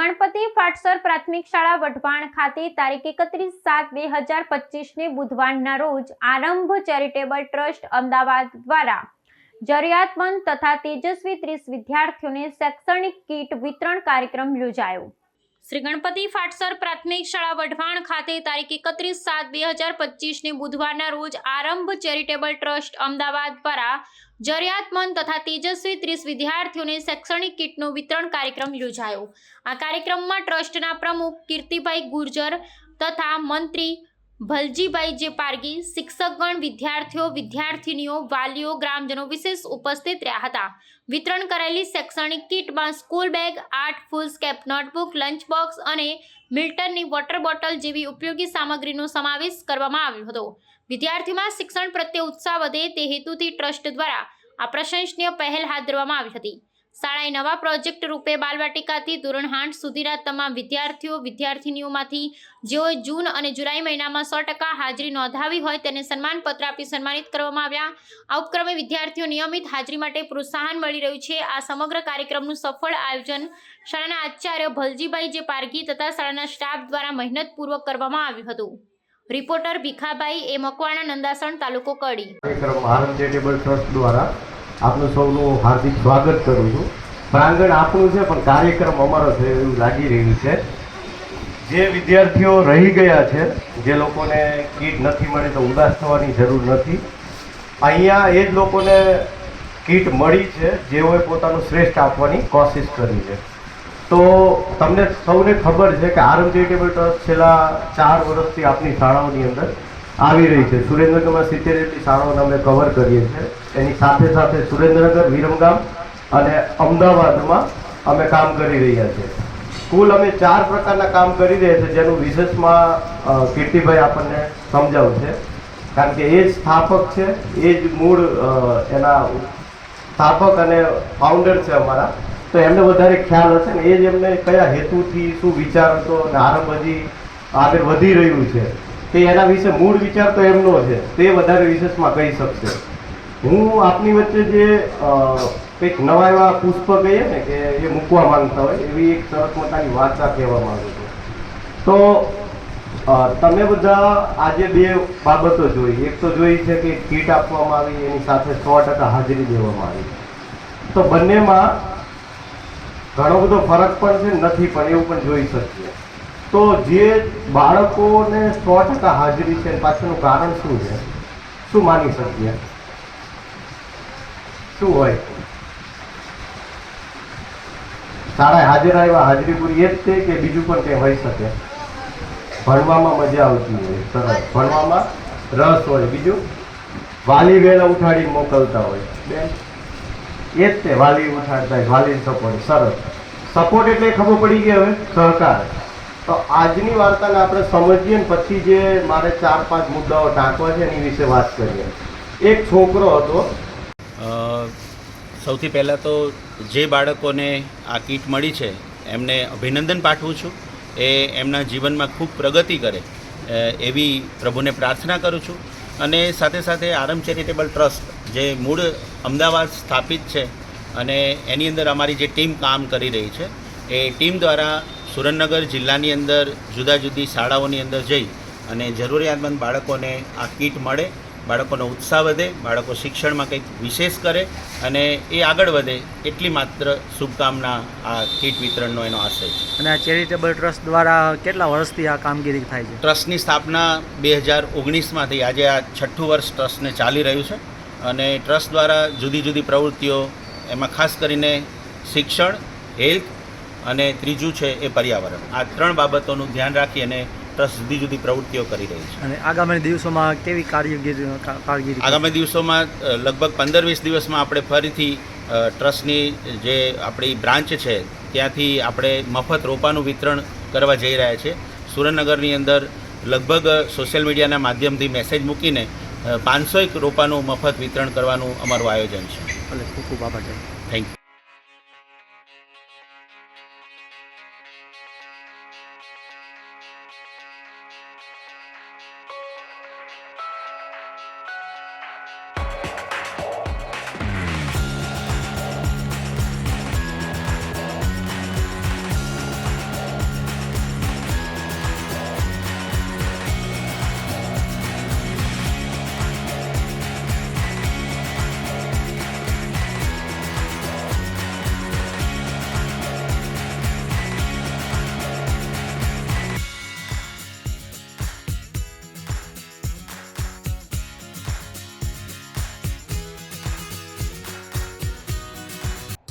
ગણપતિ ફાટસર પ્રાથમિક શાળા વઢવાણ ખાતે તારીખ એકત્રીસ સાત બે હજાર પચીસને બુધવારના રોજ આરંભ ચેરિટેબલ ટ્રસ્ટ અમદાવાદ દ્વારા જરૂરિયાતમંદ તથા તેજસ્વી ત્રીસ વિદ્યાર્થીઓને શૈક્ષણિક કીટ વિતરણ કાર્યક્રમ યોજાયો. શ્રી ગણપતિ ફાટસર પ્રાથમિક શાળા વઢવાણ ખાતે તારીખ એકત્રીસ સાત બે હજાર પચીસને બુધવારના રોજ આરંભ ચેરિટેબલ ટ્રસ્ટ અમદાવાદ દ્વારા જરૂરિયાતમંદ તથા તેજસ્વી ત્રીસ વિદ્યાર્થીઓને શૈક્ષણિક કીટનું વિતરણ કાર્યક્રમ યોજાયો. આ કાર્યક્રમમાં ટ્રસ્ટના પ્રમુખ કીર્તિભાઈ ગુર્જર તથા મંત્રી ભલજીભાઈ જે પારગી શિક્ષકગણ, વિદ્યાર્થીઓ, વિદ્યાર્થિનીઓ, વાલીઓ, ગ્રામજનો વિશેષ ઉપસ્થિત રહ્યા હતા. વિતરણ કરાયેલી શૈક્ષણિક કીટમાં school bag, art, foolscap, notebook, lunch box અને મિલ્ટનની વોટર બોટલ જેવી ઉપયોગી સામગ્રીનો સમાવેશ કરવામાં આવ્યો હતો. વિદ્યાર્થીઓમાં શિક્ષણ પ્રત્યે ઉત્સાહ વધે તે હેતુથી ટ્રસ્ટ દ્વારા આ પ્રશંસનીય પહેલ હાથ ધરવામાં આવી હતી. શાળાએ નવા પ્રોજેક્ટ રૂપે બાલવાટિકાથી ધોરણ આઠ સુધીના તમામ વિદ્યાર્થીઓ વિદ્યાર્થિનીઓમાંથી જેઓએ જૂન અને જુલાઈ મહિનામાં સો ટકા હાજરી નોંધાવી હોય તેને સન્માનપત્ર આપી સન્માનિત કરવામાં આવ્યા. આ ઉપક્રમે વિદ્યાર્થીઓ નિયમિત હાજરી માટે પ્રોત્સાહન મળી રહ્યું છે. આ સમગ્ર કાર્યક્રમનું સફળ આયોજન શાળાના આચાર્ય ભલજીભાઈ જે પારગી તથા શાળાના સ્ટાફ દ્વારા મહેનતપૂર્વક કરવામાં આવ્યું હતું. રિપોર્ટર ભીખાભાઈ એ મકવાણા નંદાસણ તાલુકો કડી. ટ્રસ્ટ દ્વારા આપનું સૌનું હાર્દિક સ્વાગત કરું છું. પ્રાંગણ આપણું છે, પણ કાર્યક્રમ અમારો છે એવું લાગી રહ્યું છે. જે વિદ્યાર્થીઓ રહી ગયા છે, જે લોકોને કીટ નથી મળી તો ઉદાસ થવાની જરૂર નથી. અહીંયા એ જ લોકોને કીટ મળી છે, જેઓએ પોતાનું શ્રેષ્ઠ આપવાની કોશિશ કરી છે. તો તમને સૌને ખબર છે કે આરમ ચેરિટેબલ ટ્રસ્ટ છેલ્લા ચાર વર્ષથી આપની શાળાઓની અંદર આવી રહી છે. સુરેન્દ્રનગરમાં સિત્તેર જેટલી શાળાઓને અમે કવર કરીએ છીએ. એની સાથે સાથે સુરેન્દ્રનગર, વિરમગામ અને અમદાવાદમાં અમે કામ કરી રહ્યા છીએ. કુલ અમે ચાર પ્રકારના કામ કરી રહ્યા છીએ, જેનું વિશેષમાં કીર્તિભાઈ આપણને સમજાવશે કારણ કે એ જ સ્થાપક છે, એ જ મૂળ એના સ્થાપક અને ફાઉન્ડર છે અમારા. તો એમને વધારે ખ્યાલ હશે ને એ જ એમને કયા હેતુથી શું વિચાર હતો અને આરંભ હજી આગળ વધી રહ્યું છે. તે એના વિશે મૂળ વિચાર તો એમનો છે. તે વધારે વિશેષમાં કહી શકશે. હું આપની વચ્ચે જે કંઈક નવા એવા પુષ્પ કહીએ ને કે એ મૂકવા માંગતા હોય, એવી એક સરસ મોટાની વાર્તા કહેવા માંગુ છું. તો તમે બધા આજે બે બાબતો જોઈ. એક તો જોઈ છે કે કીટ આપવામાં આવી, એની સાથે સો ટકા હાજરી દેવામાં આવી. તો બંનેમાં ઘણો બધો ફરક પણ છે, નથી પણ એવું પણ જોઈ શકીએ. તો જે બાળકોને સો ટકા હાજરી છે પાછળનું કારણ શું છે? શું માની શકીએ? શું હોય? શાળાએ હાજર આવ્યા, હાજરી પૂરી એ જ છે કે બીજું પણ કંઈ હોઈ શકે? ભણવામાં મજા આવતી હોય, સરસ. ભણવામાં રસ હોય. બીજું? વાલી વેલા ઉઠાડી મોકલતા હોય. બેન, એ જ તે વાલી ઉઠાડતા વાલી સપોર્ટ સરસ. સપોર્ટ એટલે ખબર પડી ગઈ હવે? સહકાર. તો આજની વાર્તાને આપણે સમજીએ પછી જે મારે ચાર પાંચ મુદ્દાઓ ટાંકવા છે એની વિશે વાત કરીએ. એક છોકરો હતો. સૌથી પહેલાં તો જે બાળકોને આ કીટ મળી છે, એમને અભિનંદન પાઠવું છું. એ એમના જીવનમાં ખૂબ પ્રગતિ કરે એવી પ્રભુને પ્રાર્થના કરું છું. અને સાથે સાથે આરમ ચેરિટેબલ ટ્રસ્ટ, જે મૂળ અમદાવાદ સ્થાપિત છે, અને એની અંદર અમારી જે ટીમ કામ કરી રહી છે, એ ટીમ દ્વારા સુરેન્દ્રનગર જિલ્લાની અંદર જુદા જુદી શાળાઓની અંદર જઈ અને જરૂરિયાતમંદ બાળકોને આ કીટ મળે બાળકોનો ઉત્સાહ વધે બાળકો શિક્ષણમાં કંઈક વિશેષ કરે અને એ આગળ વધે એટલી માત્ર શુભકામના આ કીટ વિતરણનો એનો આશય છે. અને આ ચેરિટેબલ ટ્રસ્ટ દ્વારા કેટલા વર્ષથી આ કામગીરી થાય છે? ટ્રસ્ટની સ્થાપના બે હજાર ઓગણીસમાંથી આજે આ છઠ્ઠું વર્ષ ટ્રસ્ટને ચાલી રહ્યું છે અને ટ્રસ્ટ દ્વારા જુદી જુદી પ્રવૃત્તિઓ એમાં ખાસ કરીને શિક્ષણ હેલ્થ અને ત્રીજું છે એ પર્યાવરણ. આ ત્રણ બાબતોનું ધ્યાન રાખી અને ટ્રસ્ટ જુદી જુદી પ્રવૃત્તિઓ કરી રહી છે. અને આગામી દિવસોમાં કેવી કારગીરી કા- આગામી દિવસોમાં લગભગ પંદર વીસ દિવસમાં આપણે ફરીથી ટ્રસ્ટની જે આપણી બ્રાન્ચ છે ત્યાંથી આપણે મફત રોપાનું વિતરણ કરવા જઈ રહ્યા છે. સુરેન્દ્રનગરની અંદર લગભગ સોશિયલ મીડિયાના માધ્યમથી મેસેજ મૂકીને પાંચસો એક રોપાનું મફત વિતરણ કરવાનું અમારું આયોજન છે. ભલે ખૂબ ખૂબ આભાર. Thank you.